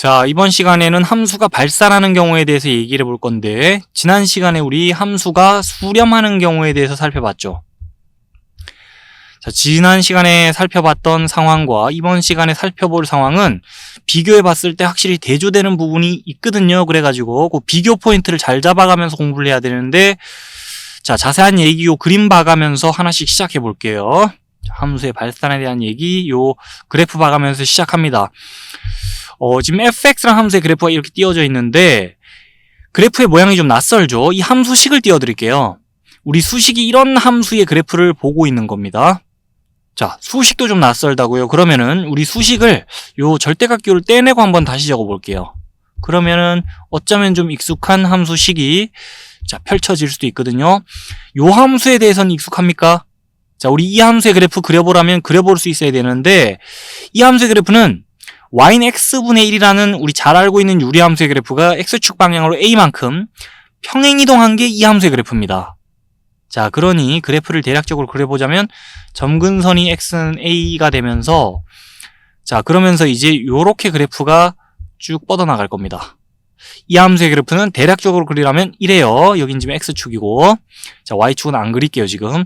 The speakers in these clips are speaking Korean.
자, 이번 시간에는 함수가 발산하는 경우에 대해서 얘기를 해볼 건데, 지난 시간에 우리 함수가 수렴하는 경우에 대해서 살펴봤죠. 자, 지난 시간에 살펴봤던 상황과 이번 시간에 살펴볼 상황은 비교해 봤을 때 확실히 대조되는 부분이 있거든요. 그래가지고 그 비교 포인트를 잘 잡아가면서 공부를 해야 되는데, 자, 자세한 얘기 요 그림 봐가면서 하나씩 시작해 볼게요. 자, 함수의 발산에 대한 얘기 요 그래프 봐가면서 시작합니다. 어, 지금 fx랑 함수의 그래프가 이렇게 띄어져 있는데 그래프의 모양이 좀 낯설죠. 이 함수식을 띄워드릴게요. 우리 수식이 이런 함수의 그래프를 보고 있는 겁니다. 자, 수식도 좀 낯설다고요. 그러면은 우리 수식을 요 절대각규를 떼내고 한번 다시 적어볼게요. 그러면은 어쩌면 좀 익숙한 함수식이 자 펼쳐질 수도 있거든요. 요 함수에 대해서는 익숙합니까? 자, 우리 이 함수의 그래프 그려보라면 그려볼 수 있어야 되는데 이 함수의 그래프는 y는 x분의 1이라는 우리 잘 알고 있는 유리함수의 그래프가 x축 방향으로 a만큼 평행이동한 게 이 함수의 그래프입니다. 자, 그러니 그래프를 대략적으로 그려보자면 점근선이 x는 a가 되면서 자, 그러면서 이제 요렇게 그래프가 쭉 뻗어나갈 겁니다. 이 함수의 그래프는 대략적으로 그리려면 이래요. 여긴 지금 x축이고 자, y축은 안 그릴게요, 지금.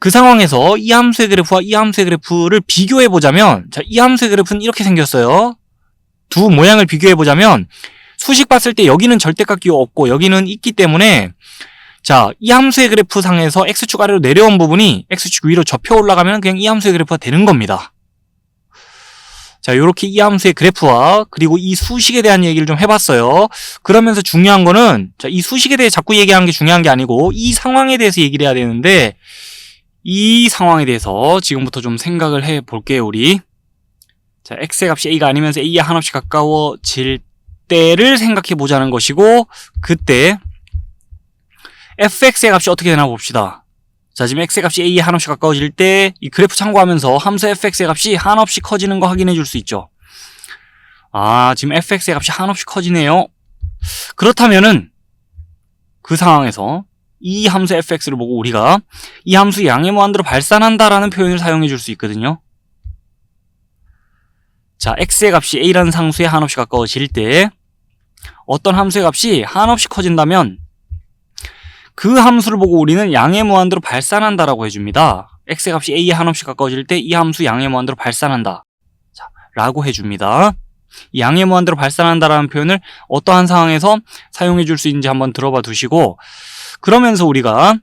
그 상황에서 이 함수의 그래프와 이 함수의 그래프를 비교해 보자면 자, 이 함수의 그래프는 이렇게 생겼어요. 두 모양을 비교해 보자면 수식 봤을 때 여기는 절대값기가 없고 여기는 있기 때문에 자, 이 함수의 그래프 상에서 x축 아래로 내려온 부분이 x축 위로 접혀 올라가면 그냥 이 함수의 그래프가 되는 겁니다. 자, 요렇게 이 함수의 그래프와 그리고 이 수식에 대한 얘기를 좀 해봤어요. 그러면서 중요한 거는 자, 이 수식에 대해 자꾸 얘기하는 게 중요한 게 아니고 이 상황에 대해서 얘기를 해야 되는데 이 상황에 대해서 지금부터 좀 생각을 해 볼게요, 우리. 자, x의 값이 a가 아니면서 a에 한없이 가까워질 때를 생각해 보자는 것이고, 그때 fx의 값이 어떻게 되나 봅시다. 자, 지금 x의 값이 a에 한없이 가까워질 때 이 그래프 참고하면서 함수 fx의 값이 한없이 커지는 거 확인해 줄 수 있죠. 아, 지금 fx의 값이 한없이 커지네요. 그렇다면은 그 상황에서 이 함수 fx를 보고 우리가 이 함수 양의 무한대로 발산한다라는 표현을 사용해 줄 수 있거든요. 자, x의 값이 a라는 상수에 한없이 가까워질 때 어떤 함수의 값이 한없이 커진다면 그 함수를 보고 우리는 양의 무한대로 발산한다라고 해줍니다. x의 값이 a에 한없이 가까워질 때 이 함수 양의 무한대로 발산한다. 자, 라고 해줍니다. 이 양의 무한대로 발산한다라는 표현을 어떠한 상황에서 사용해 줄 수 있는지 한번 들어봐 두시고 그러면서 우리가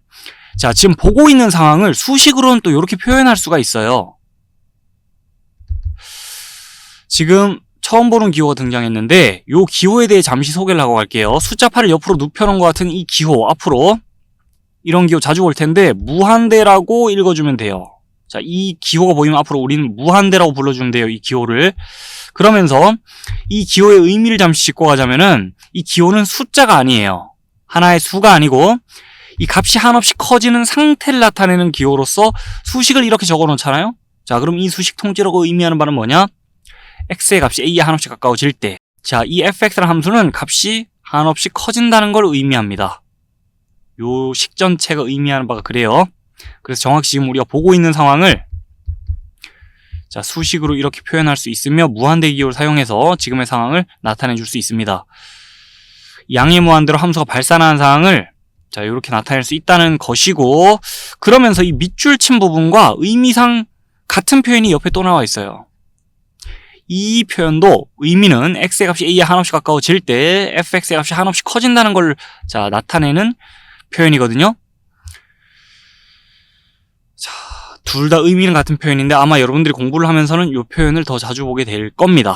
자 지금 보고 있는 상황을 수식으로는 또 이렇게 표현할 수가 있어요. 지금 처음 보는 기호가 등장했는데 이 기호에 대해 잠시 소개를 하고 갈게요. 숫자 8을 옆으로 눕혀놓은 것 같은 이 기호 앞으로 이런 기호 자주 올 텐데 무한대라고 읽어주면 돼요. 자, 이 기호가 보이면 앞으로 우리는 무한대라고 불러주면 돼요. 이 기호를. 그러면서 이 기호의 의미를 잠시 짚고 가자면은 이 기호는 숫자가 아니에요. 하나의 수가 아니고 이 값이 한없이 커지는 상태를 나타내는 기호로서 수식을 이렇게 적어 놓잖아요. 자, 그럼 이 수식 통째로가 의미하는 바는 뭐냐? x의 값이 a에 한없이 가까워질 때. 자, 이 fx라는 함수는 값이 한없이 커진다는 걸 의미합니다. 요 식 전체가 의미하는 바가 그래요. 그래서 정확히 지금 우리가 보고 있는 상황을 자, 수식으로 이렇게 표현할 수 있으며 무한대 기호를 사용해서 지금의 상황을 나타내 줄 수 있습니다. 양의 무한대로 함수가 발산하는 상황을 자, 이렇게 나타낼 수 있다는 것이고 그러면서 이 밑줄 친 부분과 의미상 같은 표현이 옆에 또 나와 있어요. 이 표현도 의미는 x의 값이 a에 한없이 가까워질 때 fx의 값이 한없이 커진다는 걸 자, 나타내는 표현이거든요. 자, 둘 다 의미는 같은 표현인데 아마 여러분들이 공부를 하면서는 이 표현을 더 자주 보게 될 겁니다.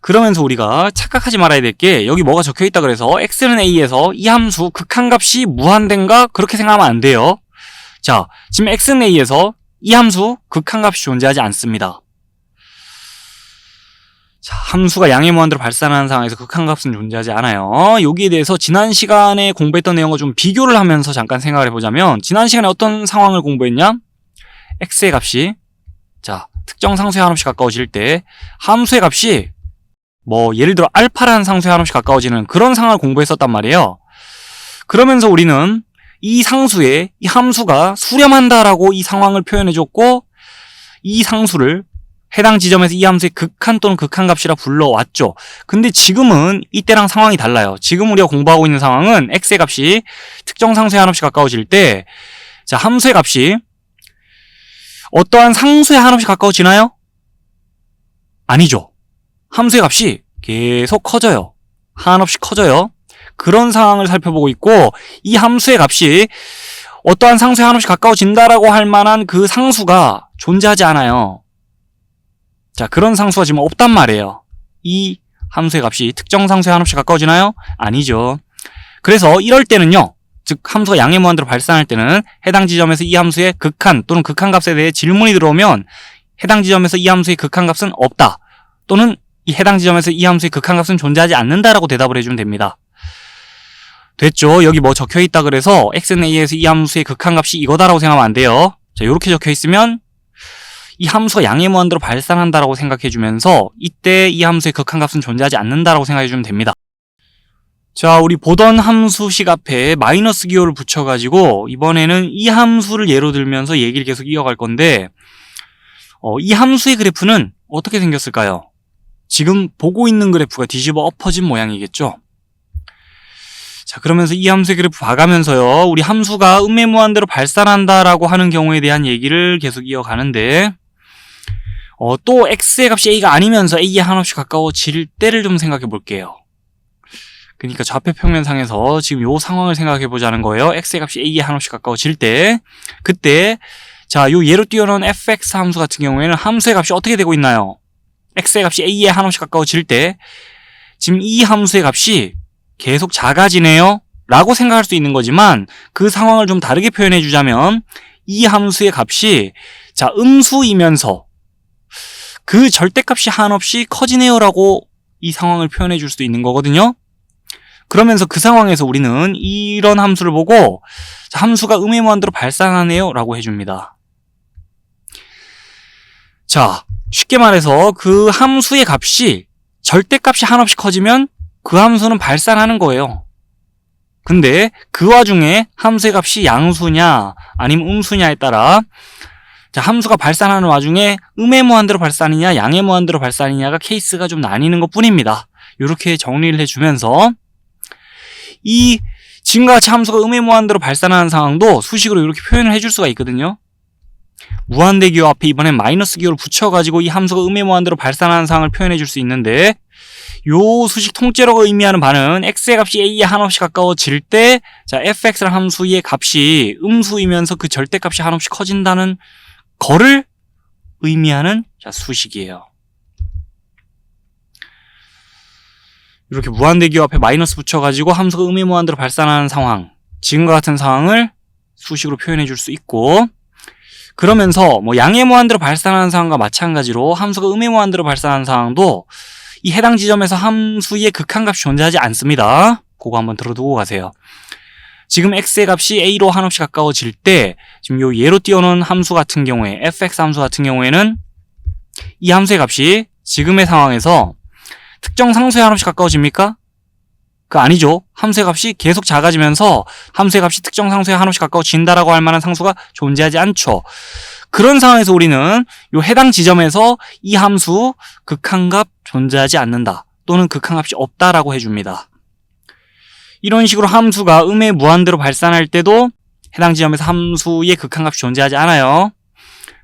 그러면서 우리가 착각하지 말아야 될 게 여기 뭐가 적혀 있다 그래서 x는 a에서 이 함수 극한값이 무한된가 그렇게 생각하면 안 돼요. 자, 지금 x는 a에서 이 함수 극한값이 존재하지 않습니다. 자, 함수가 양의 무한대로 발산하는 상황에서 극한값은 존재하지 않아요. 여기에 대해서 지난 시간에 공부했던 내용과 좀 비교를 하면서 잠깐 생각을 해보자면 지난 시간에 어떤 상황을 공부했냐? x의 값이 자 특정 상수에 한없이 가까워질 때 함수의 값이 뭐 예를 들어 알파라는 상수에 한없이 가까워지는 그런 상황을 공부했었단 말이에요. 그러면서 우리는 이 상수에 이 함수가 수렴한다라고 이 상황을 표현해줬고 이 상수를 해당 지점에서 이 함수의 극한 또는 극한값이라 불러왔죠. 근데 지금은 이때랑 상황이 달라요. 지금 우리가 공부하고 있는 상황은 x의 값이 특정 상수의 한없이 가까워질 때, 자, 함수의 값이 어떠한 상수의 한없이 가까워지나요? 아니죠. 함수의 값이 계속 커져요. 한없이 커져요. 그런 상황을 살펴보고 있고, 이 함수의 값이 어떠한 상수에 한없이 가까워진다라고 할 만한 그 상수가 존재하지 않아요. 자, 그런 상수가 지금 없단 말이에요. 이 함수의 값이 특정 상수에 한없이 가까워지나요? 아니죠. 그래서 이럴 때는요. 즉 함수가 양의 무한대로 발산할 때는 해당 지점에서 이 함수의 극한 또는 극한값에 대해 질문이 들어오면 해당 지점에서 이 함수의 극한값은 없다. 또는 이 해당 지점에서 이 함수의 극한값은 존재하지 않는다라고 대답을 해주면 됩니다. 됐죠? 여기 뭐 적혀 있다 그래서 x는 a에서 이 함수의 극한값이 이거다라고 생각하면 안 돼요. 자, 이렇게 적혀 있으면 이 함수가 양의 무한대로 발산한다라고 생각해 주면서 이때 이 함수의 극한값은 존재하지 않는다라고 생각해 주면 됩니다. 자, 우리 보던 함수식 앞에 마이너스 기호를 붙여가지고 이번에는 이 함수를 예로 들면서 얘기를 계속 이어갈 건데 어, 이 함수의 그래프는 어떻게 생겼을까요? 지금 보고 있는 그래프가 뒤집어 엎어진 모양이겠죠? 자, 그러면서 이 함수의 그래프 봐가면서요, 우리 함수가 음의 무한대로 발산한다라고 하는 경우에 대한 얘기를 계속 이어가는데, 어, 또 x의 값이 a가 아니면서 a에 한없이 가까워질 때를 좀 생각해 볼게요. 그러니까 좌표 평면상에서 지금 요 상황을 생각해 보자는 거예요. x의 값이 a에 한없이 가까워질 때, 그때 자, 요 예로 띄워놓은 fx 함수 같은 경우에는 함수의 값이 어떻게 되고 있나요? X의 값이 a에 한없이 가까워질 때, 지금 이 함수의 값이 계속 작아지네요. 라고 생각할 수 있는 거지만 그 상황을 좀 다르게 표현해 주자면 이 함수의 값이 자 음수이면서 그 절대값이 한없이 커지네요 라고 이 상황을 표현해 줄 수도 있는 거거든요. 그러면서 그 상황에서 우리는 이런 함수를 보고 자, 함수가 음의 무한대로 발산하네요 라고 해줍니다. 자 쉽게 말해서 그 함수의 값이 절대값이 한없이 커지면 그 함수는 발산하는 거예요. 근데 그 와중에 함수의 값이 양수냐 아니면 음수냐에 따라 자, 함수가 발산하는 와중에 음의 무한대로 발산이냐 양의 무한대로 발산이냐가 케이스가 좀 나뉘는 것 뿐입니다. 이렇게 정리를 해주면서 이 지금과 같이 함수가 음의 무한대로 발산하는 상황도 수식으로 이렇게 표현을 해줄 수가 있거든요. 무한대 기호 앞에 이번엔 마이너스 기호를 붙여가지고 이 함수가 음의 무한대로 발산하는 상황을 표현해 줄 수 있는데 요 수식 통째로가 의미하는 바는 x의 값이 a에 한없이 가까워질 때, 자, fx라는 함수의 값이 음수이면서 그 절대값이 한없이 커진다는 거를 의미하는 자, 수식이에요. 이렇게 무한대기호 앞에 마이너스 붙여가지고 함수가 음의 무한대로 발산하는 상황, 지금과 같은 상황을 수식으로 표현해 줄 수 있고, 그러면서 뭐 양의 무한대로 발산하는 상황과 마찬가지로 함수가 음의 무한대로 발산하는 상황도 이 해당 지점에서 함수의 극한값이 존재하지 않습니다. 그거 한번 들어두고 가세요. 지금 x의 값이 a로 한없이 가까워질 때 지금 요 예로 띄워놓은 함수 같은 경우에 fx 함수 같은 경우에는 이 함수의 값이 지금의 상황에서 특정 상수에 한없이 가까워집니까? 그 아니죠. 함수의 값이 계속 작아지면서 함수의 값이 특정 상수에 한없이 가까워진다라고 할 만한 상수가 존재하지 않죠. 그런 상황에서 우리는 요 해당 지점에서 이 함수 극한값 존재하지 않는다 또는 극한값이 없다라고 해줍니다. 이런 식으로 함수가 음의 무한대로 발산할 때도 해당 지점에서 함수의 극한값이 존재하지 않아요.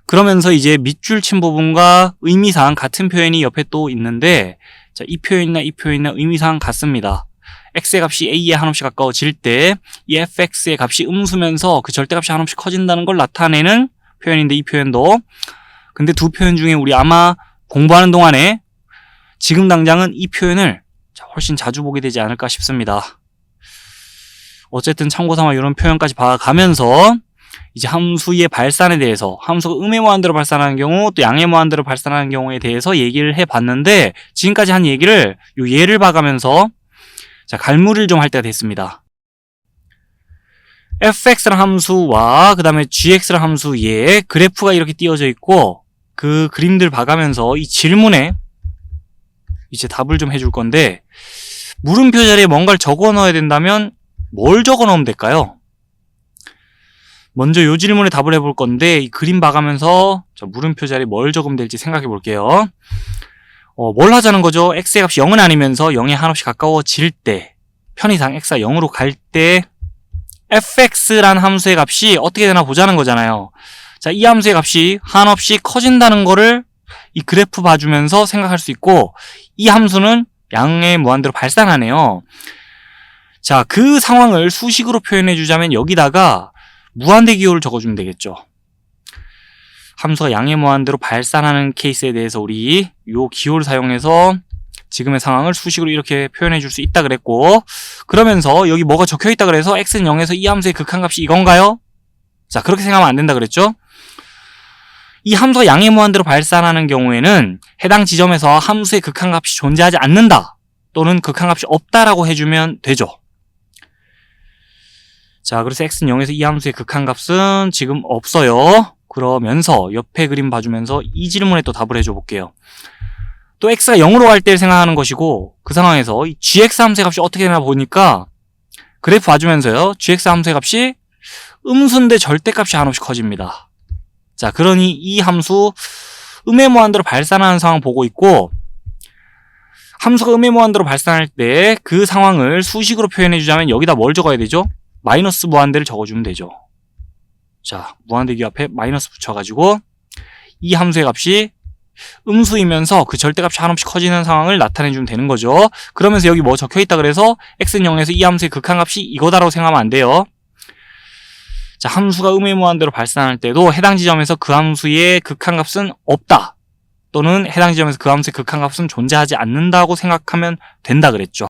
그러면서 이제 밑줄 친 부분과 의미상 같은 표현이 옆에 또 있는데 자, 이 표현이나 이 표현이나 의미상 같습니다. X의 값이 a에 한없이 가까워질 때 이 fx의 값이 음수면서 그 절대값이 한없이 커진다는 걸 나타내는 표현인데 이 표현도 근데 두 표현 중에 우리 아마 공부하는 동안에 지금 당장은 이 표현을 훨씬 자주 보게 되지 않을까 싶습니다. 어쨌든 참고삼아 이런 표현까지 봐가면서 이제 함수의 발산에 대해서 함수가 음의 무한대로 발산하는 경우 또 양의 무한대로 발산하는 경우에 대해서 얘기를 해봤는데 지금까지 한 얘기를 요 예를 봐가면서 자 갈무리를 좀 할 때가 됐습니다. fx라는 함수와 그 다음에 gx라는 함수의 그래프가 이렇게 띄어져 있고 그 그림들 봐가면서 이 질문에 이제 답을 좀 해줄 건데 물음표 자리에 뭔가를 적어 넣어야 된다면 뭘 적어 넣으면 될까요? 먼저 이 질문에 답을 해볼 건데 이 그림 봐가면서 저 물음표 자리 뭘 적으면 될지 생각해 볼게요. 어, 뭘 하자는 거죠? x의 값이 0은 아니면서 0에 한없이 가까워질 때 편의상 x가 0으로 갈 때 fx라는 함수의 값이 어떻게 되나 보자는 거잖아요. 자, 이 함수의 값이 한없이 커진다는 거를 이 그래프 봐주면서 생각할 수 있고 이 함수는 양의 무한대로 발산하네요. 자, 그 상황을 수식으로 표현해 주자면 여기다가 무한대 기호를 적어주면 되겠죠. 함수가 양의 무한대로 발산하는 케이스에 대해서 우리 요 기호를 사용해서 지금의 상황을 수식으로 이렇게 표현해 줄 수 있다 그랬고 그러면서 여기 뭐가 적혀 있다 그래서 x는 0에서 이 함수의 극한값이 이건가요? 자 그렇게 생각하면 안 된다 그랬죠? 이 함수가 양의 무한대로 발산하는 경우에는 해당 지점에서 함수의 극한값이 존재하지 않는다 또는 극한값이 없다라고 해주면 되죠. 자, 그래서 x는 0에서 이 함수의 극한값은 지금 없어요. 그러면서 옆에 그림 봐주면서 이 질문에 또 답을 해줘 볼게요. 또 x가 0으로 갈 때를 생각하는 것이고 그 상황에서 이 gx 함수의 값이 어떻게 되나 보니까 그래프 봐주면서요. gx 함수의 값이 음수인데 절대값이 한없이 커집니다. 자, 그러니 이 함수 음의 무한대로 발산하는 상황 보고 있고 함수가 음의 무한대로 발산할 때 그 상황을 수식으로 표현해 주자면 여기다 뭘 적어야 되죠? 마이너스 무한대를 적어주면 되죠. 자, 무한대기 앞에 마이너스 붙여가지고 이 함수의 값이 음수이면서 그 절대값이 한없이 커지는 상황을 나타내주면 되는 거죠. 그러면서 여기 뭐 적혀 있다 그래서 x는 0에서 이 함수의 극한값이 이거다라고 생각하면 안 돼요. 자, 함수가 음의 무한대로 발산할 때도 해당 지점에서 그 함수의 극한값은 없다. 또는 해당 지점에서 그 함수의 극한값은 존재하지 않는다고 생각하면 된다 그랬죠.